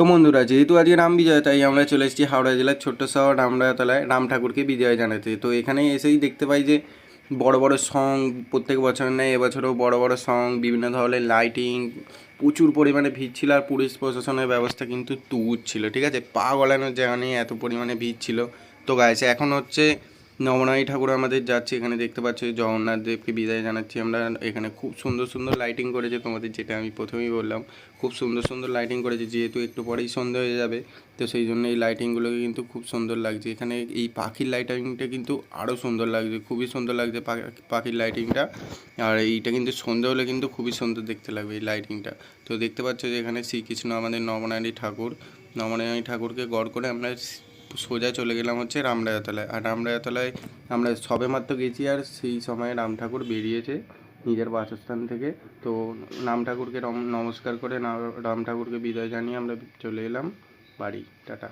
তো বন্ধুরা, যেহেতু আজকে রাম বিজয়, তাই আমরা চলে এসেছি হাওড়া জেলার ছোট্ট শহর রামরাতলায় রাম ঠাকুরকে বিজয় জানাতে। তো এখানে এসেই দেখতে পাই যে, বড় বড় সং প্রত্যেক বছর নেয় এবছরও বড় বড় সং বিভিন্ন ধরনের লাইটিং প্রচুর পরিমাণে ভিড় ছিল আর পুলিশ প্রশাসনের ব্যবস্থা কিন্তু তুজ ছিল ঠিক আছে? পা গলানোর জায়গা নেই এত পরিমাণে ভিড় ছিল। তো গাইছে এখন হচ্ছে নবনারী ঠাকুর আমাদের যাচ্ছে, এখানে দেখতে পাচ্ছ জগন্নাথ দেবকে বিদায় জানাচ্ছি আমরা। এখানে খুব সুন্দর সুন্দর লাইটিং করেছে তোমাদের, যেটা আমি প্রথমেই বললাম। খুব সুন্দর সুন্দর লাইটিং করেছে, যেহেতু একটু পরেই সন্ধে হয়ে যাবে, তো সেই জন্য এই লাইটিংগুলোকে কিন্তু খুব সুন্দর লাগছে। এখানে এই পাখির লাইটিংটা কিন্তু আরও সুন্দর লাগছে, খুবই সুন্দর লাগছে পাখির লাইটিংটা আর এইটা কিন্তু সন্ধে হলে কিন্তু খুবই সুন্দর দেখতে লাগবে এই লাইটিংটা তো দেখতে পাচ্ছ যে এখানে শ্রীকৃষ্ণ আমাদের নবনারী ঠাকুর। নবনারী ঠাকুরকে গড় করে আমরা সোজা চলে গেলাম হচ্ছে রামরায়াতলায় আর রামরায়াতলায় আমরা সবে মাত্র গেছি আর সেই সময় রাম ঠাকুর বেরিয়েছে নিজের বাসস্থান থেকে। তো রাম ঠাকুরকে নম- নমস্কার করে রাম ঠাকুরকে বিদায় জানিয়ে আমরা চলে এলাম। বাড়ি, টাটা।